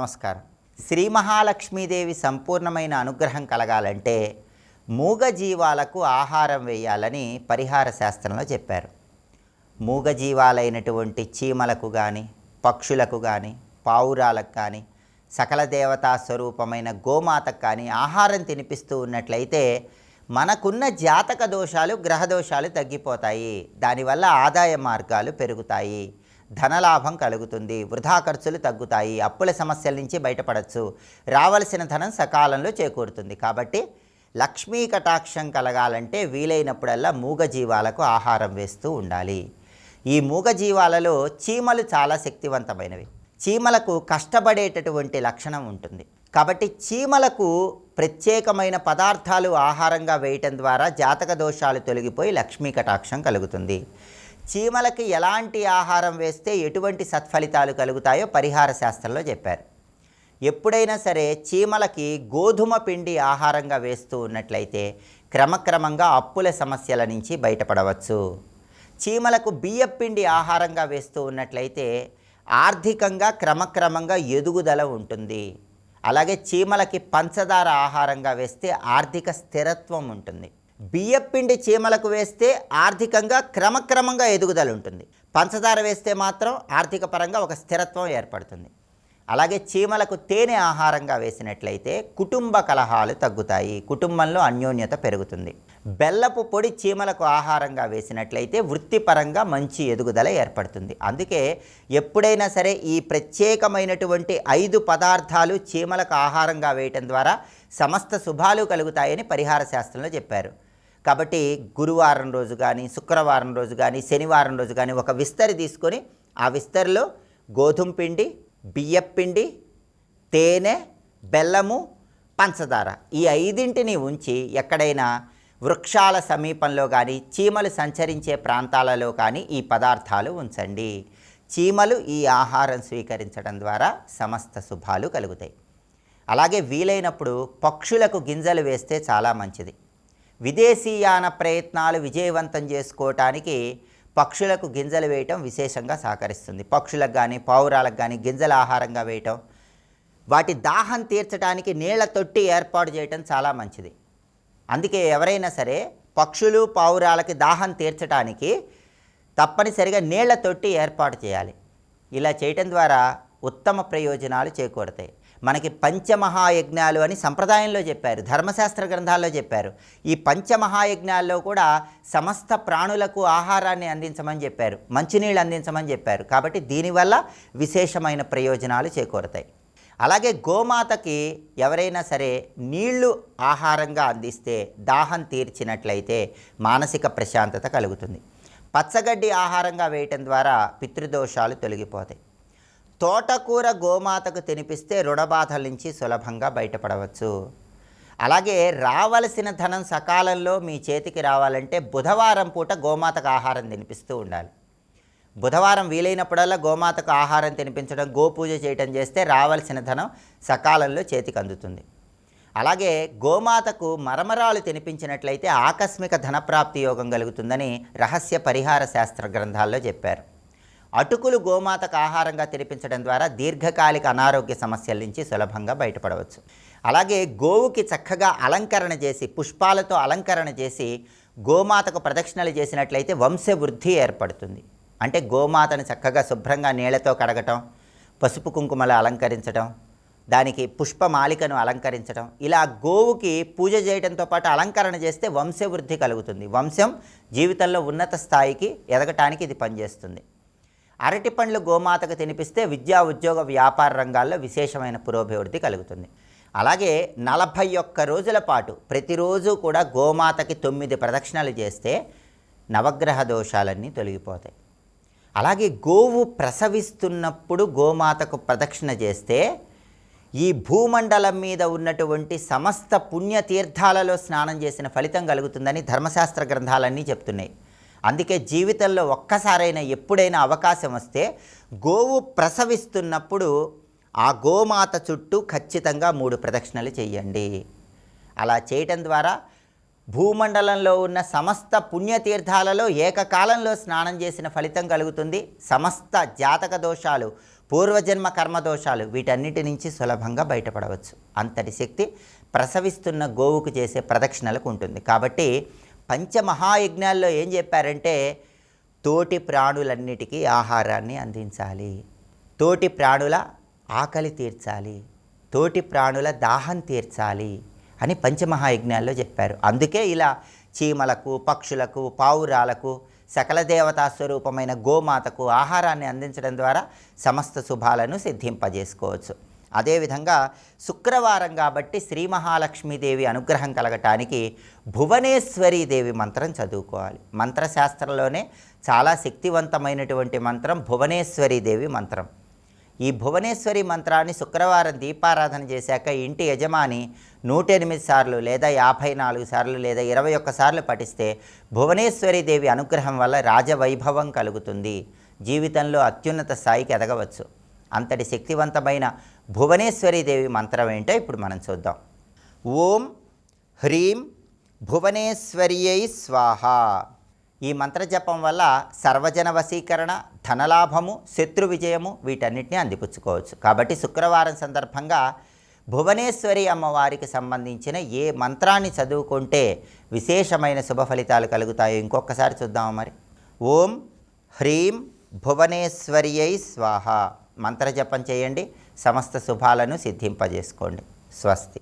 నమస్కారం. శ్రీ మహాలక్ష్మీదేవి సంపూర్ణమైన అనుగ్రహం కలగాలంటే మూగజీవాలకు ఆహారం వేయాలని పరిహార శాస్త్రంలో చెప్పారు. మూగజీవాలైనటువంటి చీమలకు కానీ పక్షులకు కానీ పావురాలకు కానీ సకల దేవతా స్వరూపమైన గోమాతకు కానీ ఆహారం తినిపిస్తూ ఉన్నట్లయితే మనకున్న జాతక దోషాలు గ్రహ దోషాలు తగ్గిపోతాయి. దానివల్ల ఆదాయ మార్గాలు పెరుగుతాయి. ధనలాభం కలుగుతుంది వృధా ఖర్చులు తగ్గుతాయి అప్పుల సమస్యల నుంచి బయటపడచ్చు. రావలసిన ధనం సకాలంలో చేకూరుతుంది. కాబట్టి లక్ష్మీ కటాక్షం కలగాలంటే వీలైనప్పుడల్లా మూగజీవాలకు ఆహారం వేస్తూ ఉండాలి. ఈ మూగజీవాలలో చీమలు చాలా శక్తివంతమైనవి. చీమలకు కష్టపడేటటువంటి లక్షణం ఉంటుంది. కాబట్టి చీమలకు ప్రత్యేకమైన పదార్థాలు ఆహారంగా వేయటం ద్వారా జాతక దోషాలు తొలగిపోయి లక్ష్మీ కటాక్షం కలుగుతుంది. చీమలకి ఎలాంటి ఆహారం వేస్తే ఎటువంటి సత్ఫలితాలు కలుగుతాయో పరిహార శాస్త్రంలో చెప్పారు. ఎప్పుడైనా సరే చీమలకి గోధుమ పిండి ఆహారంగా వేస్తూ ఉన్నట్లయితే క్రమక్రమంగా అప్పుల సమస్యల నుంచి బయటపడవచ్చు. చీమలకు బియ్యపిండి ఆహారంగా వేస్తూ ఉన్నట్లయితే ఆర్థికంగా క్రమక్రమంగా ఎదుగుదల ఉంటుంది. అలాగే చీమలకి పంచదార ఆహారంగా వేస్తే ఆర్థిక స్థిరత్వం ఉంటుంది. బియ్యపిండి చీమలకు వేస్తే ఆర్థికంగా క్రమక్రమంగా ఎదుగుదల ఉంటుంది. పంచదార వేస్తే మాత్రం ఆర్థిక పరంగా ఒక స్థిరత్వం ఏర్పడుతుంది. అలాగే చీమలకు తేనె ఆహారంగా వేసినట్లయితే కుటుంబ కలహాలు తగ్గుతాయి. కుటుంబంలో అన్యోన్యత పెరుగుతుంది. బెల్లపు పొడి చీమలకు ఆహారంగా వేసినట్లయితే వృత్తిపరంగా మంచి ఎదుగుదల ఏర్పడుతుంది. అందుకే ఎప్పుడైనా సరే ఈ ప్రత్యేకమైనటువంటి ఐదు పదార్థాలు చీమలకు ఆహారంగా వేయటం ద్వారా సమస్త శుభాలు కలుగుతాయని పరిహార శాస్త్రంలో చెప్పారు. కాబట్టి గురువారం రోజు కానీ శుక్రవారం రోజు కానీ శనివారం రోజు కానీ ఒక విస్తరి తీసుకొని ఆ విస్తరిలో గోధుమ పిండి బియ్యపిండి తేనె బెల్లము పంచదార ఈ ఐదింటిని ఉంచి ఎక్కడైనా వృక్షాల సమీపంలో కానీ చీమలు సంచరించే ప్రాంతాలలో కానీ ఈ పదార్థాలు ఉంచండి. చీమలు ఈ ఆహారం స్వీకరించడం ద్వారా సమస్త శుభాలు కలుగుతాయి. అలాగే వీలైనప్పుడు పక్షులకు గింజలు వేస్తే చాలా మంచిది. విదేశీయాన ప్రయత్నాలు విజయవంతం చేసుకోవటానికి పక్షులకు గింజలు వేయటం విశేషంగా సహకరిస్తుంది. పక్షులకు కానీ పావురాలకు కానీ గింజల ఆహారంగా వేయటం వాటి దాహం తీర్చడానికి నీళ్ళ తొట్టి ఏర్పాటు చేయటం చాలా మంచిది. అందుకే ఎవరైనా సరే పక్షులు పావురాలకి దాహం తీర్చడానికి తప్పనిసరిగా నీళ్ళ తొట్టి ఏర్పాటు చేయాలి. ఇలా చేయటం ద్వారా ఉత్తమ ప్రయోజనాలు చేకూడతాయి మనకి పంచమహాయజ్ఞాలు అని సంప్రదాయంలో చెప్పారు ధర్మశాస్త్ర గ్రంథాల్లో చెప్పారు. ఈ పంచమహాయజ్ఞాల్లో కూడా సమస్త ప్రాణులకు ఆహారాన్ని అందించమని చెప్పారు మంచినీళ్ళు అందించమని చెప్పారు. కాబట్టి దీనివల్ల విశేషమైన ప్రయోజనాలు చేకూరతాయి. అలాగే గోమాతకి ఎవరైనా సరే నీళ్ళు ఆహారంగా అందిస్తే దాహం తీర్చినట్లయితే మానసిక ప్రశాంతత కలుగుతుంది. పచ్చగడ్డి ఆహారంగా వేయటం ద్వారా పితృదోషాలు తొలగిపోతాయి. తోటకూర గోమాతకు తినిపిస్తే రుణబాధల నుంచి సులభంగా బయటపడవచ్చు. అలాగే రావలసిన ధనం సకాలంలో మీ చేతికి రావాలంటే బుధవారం పూట గోమాతకు ఆహారం తినిపిస్తూ ఉండాలి. బుధవారం వీలైనప్పుడల్లా గోమాతకు ఆహారం తినిపించడం గోపూజ చేయటం చేస్తే రావలసిన ధనం సకాలంలో చేతికి అందుతుంది. అలాగే గోమాతకు మరమరాలు తినిపించినట్లయితే ఆకస్మిక ధనప్రాప్తి యోగం కలుగుతుందని రహస్య పరిహార శాస్త్ర గ్రంథాల్లో చెప్పారు. అటుకులు గోమాతకు ఆహారంగా తినిపించడం ద్వారా దీర్ఘకాలిక అనారోగ్య సమస్యల నుంచి సులభంగా బయటపడవచ్చు. అలాగే గోవుకి చక్కగా అలంకరణ చేసి పుష్పాలతో అలంకరణ చేసి గోమాతకు ప్రదక్షిణలు చేసినట్లయితే వంశవృద్ధి ఏర్పడుతుంది. అంటే గోమాతను చక్కగా శుభ్రంగా నీళ్ళతో కడగటం పసుపు కుంకుమలు అలంకరించడం దానికి పుష్పమాలికను అలంకరించడం ఇలా గోవుకి పూజ చేయడంతో పాటు అలంకరణ చేస్తే వంశవృద్ధి కలుగుతుంది. వంశం జీవితంలో ఉన్నత స్థాయికి ఎదగటానికి ఇది పనిచేస్తుంది. అరటి పండ్లు గోమాతకు తినిపిస్తే విద్యా ఉద్యోగ వ్యాపార రంగాల్లో విశేషమైన పురోభివృద్ధి కలుగుతుంది. అలాగే నలభై ఒక్క రోజుల పాటు ప్రతిరోజు కూడా గోమాతకి తొమ్మిది ప్రదక్షిణలు చేస్తే నవగ్రహ దోషాలన్నీ తొలగిపోతాయి. అలాగే గోవు ప్రసవిస్తున్నప్పుడు గోమాతకు ప్రదక్షిణ చేస్తే ఈ భూమండలం మీద ఉన్నటువంటి సమస్త పుణ్యతీర్థాలలో స్నానం చేసిన ఫలితం కలుగుతుందని ధర్మశాస్త్ర గ్రంథాలన్నీ చెప్తున్నాయి. అందుకే జీవితంలో ఒక్కసారైనా ఎప్పుడైనా అవకాశం వస్తే గోవు ప్రసవిస్తున్నప్పుడు ఆ గోమాత చుట్టూ ఖచ్చితంగా మూడు ప్రదక్షిణలు చేయండి. అలా చేయటం ద్వారా భూమండలంలో ఉన్న సమస్త పుణ్యతీర్థాలలో ఏకకాలంలో స్నానం చేసిన ఫలితం కలుగుతుంది. సమస్త జాతక దోషాలు పూర్వజన్మ కర్మ దోషాలు వీటన్నిటి నుంచి సులభంగా బయటపడవచ్చు. అంతటి శక్తి ప్రసవిస్తున్న గోవుకు చేసే ప్రదక్షిణలకు ఉంటుంది. కాబట్టి పంచమహాయజ్ఞాల్లో ఏం చెప్పారంటే తోటి ప్రాణులన్నిటికీ ఆహారాన్ని అందించాలి. తోటి ప్రాణుల ఆకలి తీర్చాలి. తోటి ప్రాణుల దాహం తీర్చాలి అని పంచమహాయజ్ఞాల్లో చెప్పారు. అందుకే ఇలా చీమలకు పక్షులకు పావురాలకు సకల దేవతా స్వరూపమైన గోమాతకు ఆహారాన్ని అందించడం ద్వారా సమస్త శుభాలను సిద్ధింపజేసుకోవచ్చు. అదేవిధంగా శుక్రవారం కాబట్టి శ్రీ మహాలక్ష్మీదేవి అనుగ్రహం కలగటానికి భువనేశ్వరీ దేవి మంత్రం చదువుకోవాలి. మంత్రశాస్త్రంలోనే చాలా శక్తివంతమైనటువంటి మంత్రం భువనేశ్వరీ దేవి మంత్రం. ఈ భువనేశ్వరి మంత్రాన్ని శుక్రవారం దీపారాధన చేశాక ఇంటి యజమాని నూట ఎనిమిది సార్లు లేదా యాభై నాలుగు సార్లు లేదా ఇరవై ఒక్క సార్లు పఠిస్తే భువనేశ్వరి దేవి అనుగ్రహం వల్ల రాజవైభవం కలుగుతుంది. జీవితంలో అత్యున్నత స్థాయికి ఎదగవచ్చు. అంతటి శక్తివంతమైన భువనేశ్వరి దేవి మంత్రం ఏంటో ఇప్పుడు మనం చూద్దాం. ఓం హ్రీం భువనేశ్వర్యై స్వాహ. ఈ మంత్రజపం వల్ల సర్వజన వశీకరణ ధనలాభము శత్రు విజయము వీటన్నిటిని అందిపుచ్చుకోవచ్చు. కాబట్టి శుక్రవారం సందర్భంగా భువనేశ్వరి అమ్మవారికి సంబంధించిన ఏ మంత్రాన్ని చదువుకుంటే విశేషమైన శుభ ఫలితాలు కలుగుతాయో ఇంకొకసారి చూద్దాము మరి. ఓం హ్రీం భువనేశ్వర్యై స్వాహ. మంత్రజపం చేయండి సమస్త శుభాలను సిద్ధింపజేసుకోండి. స్వస్తి.